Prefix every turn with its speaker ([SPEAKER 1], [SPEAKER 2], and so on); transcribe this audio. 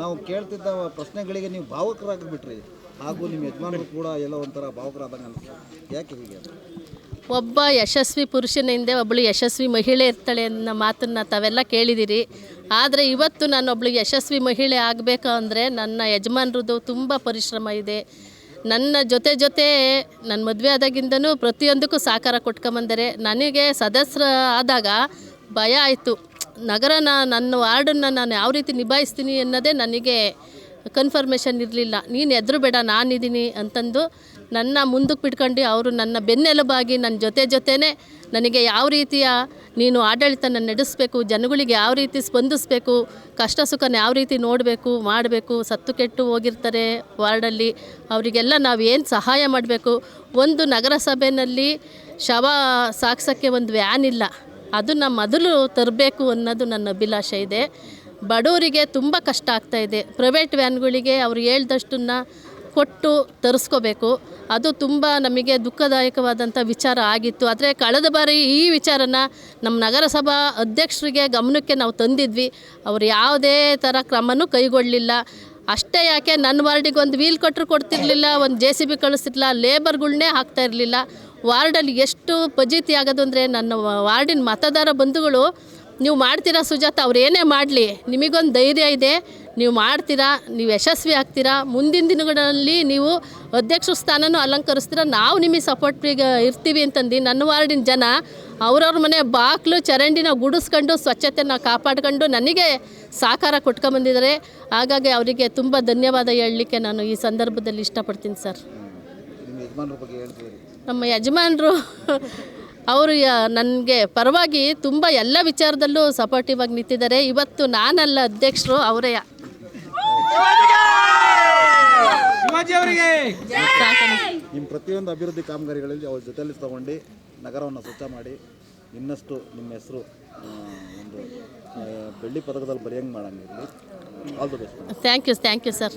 [SPEAKER 1] ನಾವು ಕೇಳ್ತಿದ್ದ ಪ್ರಶ್ನೆಗಳಿಗೆ ನೀವು ಭಾವುಕರಾಗಿಬಿಟ್ರಿ. ಹಾಗೂ ನಿಮ್ಮ ಯಜಮಾನರು ಕೂಡ ಎಲ್ಲ ಒಂಥರ ಭಾವುಕರಾದಂಗೆ ಯಾಕೆ ಹೀಗೆ?
[SPEAKER 2] ಒಬ್ಬ ಯಶಸ್ವಿ ಪುರುಷನ ಹಿಂದೆ ಒಬ್ಬಳು ಯಶಸ್ವಿ ಮಹಿಳೆ ಇರ್ತಾಳೆ ಅನ್ನೋ ಮಾತನ್ನು ತಾವೆಲ್ಲ ಕೇಳಿದ್ದೀರಿ ಆದರೆ ಇವತ್ತು ನಾನು ಒಬ್ಳು ಯಶಸ್ವಿ ಮಹಿಳೆ ಆಗಬೇಕು ಅಂದರೆ ನನ್ನ ಯಜಮಾನ್ರದ್ದು ತುಂಬ ಪರಿಶ್ರಮ ಇದೆ. ನನ್ನ ಜೊತೆ ಜೊತೆ ನನ್ನ ಮದುವೆ ಆದಾಗಿಂದನೂ ಪ್ರತಿಯೊಂದಕ್ಕೂ ಸಹಕಾರ ಕೊಟ್ಕೊಂಬಂದರೆ ನನಗೆ ಸದಸ್ಯರ ಆದಾಗ ಭಯ ಆಯಿತು. ನಗರನ, ನನ್ನ ವಾರ್ಡನ್ನು ನಾನು ಯಾವ ರೀತಿ ನಿಭಾಯಿಸ್ತೀನಿ ಅನ್ನೋದೇ ನನಗೆ ಕನ್ಫರ್ಮೇಷನ್ ಇರಲಿಲ್ಲ. ನೀನು ಎದ್ರು ಬೇಡ, ನಾನಿದ್ದೀನಿ ಅಂತಂದು ನನ್ನ ಮುಂದಕ್ಕೆ ಬಿಟ್ಕೊಂಡು ಅವರು ನನ್ನ ಬೆನ್ನೆಲುಬಾಗಿ ನನ್ನ ಜೊತೆ ಜೊತೆನೇ ನನಗೆ ಯಾವ ರೀತಿಯ ನೀನು ಆಡಳಿತನ ನಡೆಸಬೇಕು, ಜನಗಳಿಗೆ ಯಾವ ರೀತಿ ಸ್ಪಂದಿಸಬೇಕು, ಕಷ್ಟ ಸುಖನ ಯಾವ ರೀತಿ ನೋಡಬೇಕು, ಮಾಡಬೇಕು, ಸತ್ತು ಕೆಟ್ಟು ಹೋಗಿರ್ತಾರೆ ವಾರ್ಡಲ್ಲಿ, ಅವರಿಗೆಲ್ಲ ನಾವು ಏನು ಸಹಾಯ ಮಾಡಬೇಕು? ಒಂದು ನಗರಸಭೆಯಲ್ಲಿ ಶವ ಸಾಗ್ಸೋಕ್ಕೆ ಒಂದು ವ್ಯಾನ್ ಇಲ್ಲ. ಅದನ್ನು ಮೊದಲು ತರಬೇಕು ಅನ್ನೋದು ನನ್ನ ಅಭಿಲಾಷೆ ಇದೆ. ಬಡವರಿಗೆ ತುಂಬ ಕಷ್ಟ ಆಗ್ತಾ ಇದೆ. ಪ್ರೈವೇಟ್ ವ್ಯಾನ್ಗಳಿಗೆ ಅವ್ರು ಹೇಳ್ದಷ್ಟನ್ನು ಕೊಟ್ಟು ತರಿಸ್ಕೋಬೇಕು. ಅದು ತುಂಬ ನಮಗೆ ದುಃಖದಾಯಕವಾದಂಥ ವಿಚಾರ ಆಗಿತ್ತು. ಆದರೆ ಕಳೆದ ಬಾರಿ ಈ ವಿಚಾರನ ನಮ್ಮ ನಗರಸಭಾ ಅಧ್ಯಕ್ಷರಿಗೆ ಗಮನಕ್ಕೆ ನಾವು ತಂದಿದ್ವಿ. ಅವರು ಯಾವುದೇ ಥರ ಕ್ರಮನೂ ಕೈಗೊಳ್ಳಲಿಲ್ಲ. ಅಷ್ಟೇ ಯಾಕೆ ನನ್ನ ವಾರ್ಡಿಗೆ ಒಂದು ವೀಲ್ ಕೊಟ್ಟರು ಕೊಡ್ತಿರ್ಲಿಲ್ಲ, ಒಂದು ಜೆ ಸಿ ಬಿ ಕಳಿಸ್ತಿರ್ಲಿಲ್ಲ ಲೇಬರ್ಗಳನ್ನೇ ಹಾಕ್ತಾ ಇರಲಿಲ್ಲ. ವಾರ್ಡಲ್ಲಿ ಎಷ್ಟು ಫಜೀತಿ ಆಗೋದು ಅಂದರೆ ನನ್ನ ವಾರ್ಡಿನ ಮತದಾರ ಬಂಧುಗಳು, ನೀವು ಮಾಡ್ತೀರಾ ಸುಜಾತ? ಅವ್ರು ಏನೇ ಮಾಡಲಿ, ನಿಮಗೊಂದು ಧೈರ್ಯ ಇದೆ, ನೀವು ಮಾಡ್ತೀರಾ, ನೀವು ಯಶಸ್ವಿ ಆಗ್ತೀರಾ, ಮುಂದಿನ ದಿನಗಳಲ್ಲಿ ನೀವು ಅಧ್ಯಕ್ಷ ಸ್ಥಾನನೂ ಅಲಂಕರಿಸ್ತೀರ, ನಾವು ನಿಮಗೆ ಸಪೋರ್ಟಿಗೆ ಇರ್ತೀವಿ ಅಂತಂದು ನನ್ನ ವಾರ್ಡಿನ ಜನ ಅವ್ರವ್ರ ಮನೆ ಬಾಕ್ಲು ಚರಂಡಿನ ಗುಡಿಸ್ಕೊಂಡು ಸ್ವಚ್ಛತೆನ ಕಾಪಾಡ್ಕೊಂಡು ನನಗೆ ಸಹಕಾರ ಕೊಟ್ಕೊಂಡ್ಬಂದಿದ್ದಾರೆ ಹಾಗಾಗಿ ಅವರಿಗೆ ತುಂಬ ಧನ್ಯವಾದ ಹೇಳಲಿಕ್ಕೆ ನಾನು ಈ ಸಂದರ್ಭದಲ್ಲಿ ಇಷ್ಟಪಡ್ತೀನಿ ಸರ್.
[SPEAKER 1] ನಿಮ್ಮ ಬಗ್ಗೆ ಹೇಳ್ತೀರಿ?
[SPEAKER 2] ನಮ್ಮ ಯಜಮಾನರು ಅವರು ನನಗೆ ಪರವಾಗಿ ತುಂಬ ಎಲ್ಲ ವಿಚಾರದಲ್ಲೂ ಸಪೋರ್ಟಿವ್ ಆಗಿ ನಿಂತಿದ್ದಾರೆ. ಇವತ್ತು ನಾನಲ್ಲ ಅಧ್ಯಕ್ಷರು ಅವರೇ.
[SPEAKER 1] ನಿಮ್ಮ ಪ್ರತಿಯೊಂದು ಅಭಿವೃದ್ಧಿ ಕಾಮಗಾರಿಗಳಲ್ಲಿ ಅವ್ರ ಜೊತೆಯಲ್ಲಿ ತಗೊಂಡು ನಗರವನ್ನು ಸ್ವಚ್ಛ ಮಾಡಿ ಇನ್ನಷ್ಟು ನಿಮ್ಮ ಹೆಸರು ಒಂದು ಬೆಳ್ಳಿ ಪದಕದಲ್ಲಿ ಬರೆಯಂಗೆ ಮಾಡಂಗಿರಲಿ all the best
[SPEAKER 2] thank you thank you sir